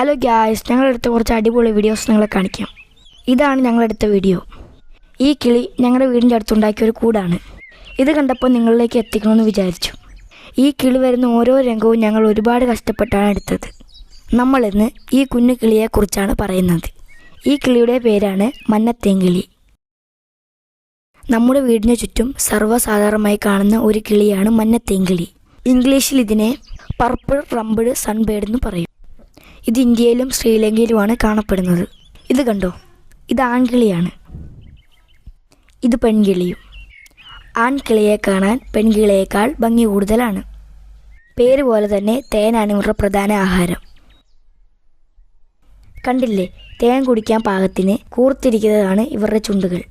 Hello gas ഞങ്ങളെടുത്ത കുറച്ച് അടിപൊളി videos നിങ്ങളെ കാണിക്കാം. ഇതാണ് ഞങ്ങളെടുത്ത വീഡിയോ ഈ കിളി ഞങ്ങളുടെ വീടിന്റെ അടുത്തുണ്ടാക്കിയ ഒരു കൂടാണ്. ഇത് കണ്ടപ്പോൾ നിങ്ങളിലേക്ക് എത്തിക്കണമെന്ന് വിചാരിച്ചു. ഈ കിളി വരുന്ന ഓരോ രംഗവും ഞങ്ങൾ ഒരുപാട് കഷ്ടപ്പെട്ടാണ് എടുത്തത്. നമ്മളിന്ന് ഈ കുഞ്ഞു കിളിയെക്കുറിച്ചാണ് പറയുന്നത്. ഈ കിളിയുടെ പേരാണ് മന്നത്തേങ്കിളി നമ്മുടെ വീടിന് ചുറ്റും സർവസാധാരണമായി കാണുന്ന ഒരു കിളിയാണ് മന്നത്തേങ്കിളി ഇംഗ്ലീഷിൽ ഇതിനെ പർപ്പിൾ റംബിൾ സൺബേഡ് എന്ന് പറയും. ഇത് ഇന്ത്യയിലും ശ്രീലങ്കയിലുമാണ് കാണപ്പെടുന്നത്. ഇത് കണ്ടോ? ഇത് ആൺകിളിയാണ്. ഇത് പെൺകിളിയും. ആൺകിളിയെ കാണാൻ പെൺകിളിയേക്കാൾ ഭംഗി കൂടുതലാണ്. പേര് പോലെ തന്നെ തേനാണ് ഇവരുടെ പ്രധാന ആഹാരം. കണ്ടില്ലേ? തേൻ കുടിക്കാൻ പാകത്തിന് കൂർത്തിരിക്കുന്നതാണ് ഇവരുടെ ചുണ്ടുകൾ.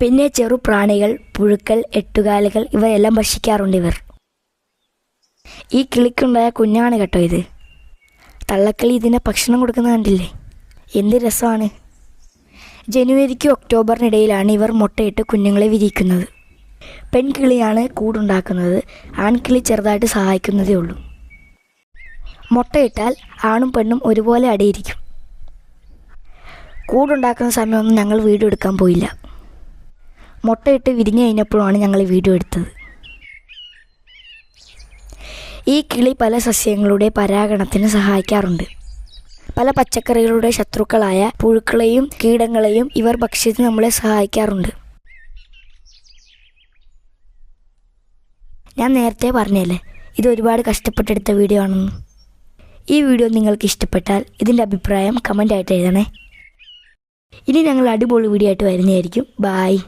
പിന്നെ ചെറു പ്രാണികൾ പുഴുക്കൾ എട്ടുകാലുകൾ ഇവയെല്ലാം ഭക്ഷിക്കാറുണ്ട് ഇവർ. ഈ കിളിക്കുണ്ടായ കുഞ്ഞാണ് കേട്ടോ ഇത്. തള്ളക്കിളി ഇതിനെ ഭക്ഷണം കൊടുക്കുന്ന കണ്ടില്ലേ? എന്ത് രസമാണ്. ജനുവരിക്കും ഒക്ടോബറിനിടയിലാണ് ഇവർ മുട്ടയിട്ട് കുഞ്ഞുങ്ങളെ വിരിയിക്കുന്നത്. പെൺകിളിയാണ് കൂടുണ്ടാക്കുന്നത്. ആൺകിളി ചെറുതായിട്ട് സഹായിക്കുന്നതേ ഉള്ളൂ. മുട്ടയിട്ടാൽ ആണും പെണ്ണും ഒരുപോലെ അടിയിരിക്കും. കൂടുണ്ടാക്കുന്ന സമയമൊന്നും ഞങ്ങൾ വീഡിയോ എടുക്കാൻ പോയില്ല. മുട്ടയിട്ട് വിരിഞ്ഞു കഴിഞ്ഞപ്പോഴാണ് ഞങ്ങൾ വീഡിയോ എടുത്തത്. ഈ കിളി പല സസ്യങ്ങളുടെ പരാഗണത്തിന് സഹായിക്കാറുണ്ട്. പല പച്ചക്കറികളുടെ ശത്രുക്കളായ പുഴുക്കളെയും കീടങ്ങളെയും ഇവർ ഭക്ഷിച്ച് നമ്മളെ സഹായിക്കാറുണ്ട്. ഞാൻ നേരത്തെ പറഞ്ഞല്ലേ ഇത് ഒരുപാട് കഷ്ടപ്പെട്ടെടുത്ത വീഡിയോ ആണെന്ന്. ഈ വീഡിയോ നിങ്ങൾക്ക് ഇഷ്ടപ്പെട്ടാൽ ഇതിന്റെ അഭിപ്രായം കമന്റായിട്ട് എഴുതണേ. ഇനി ഞങ്ങൾ അടിപൊളി വീഡിയോ ആയിട്ട് വരുന്നതായിരിക്കും. ബായ്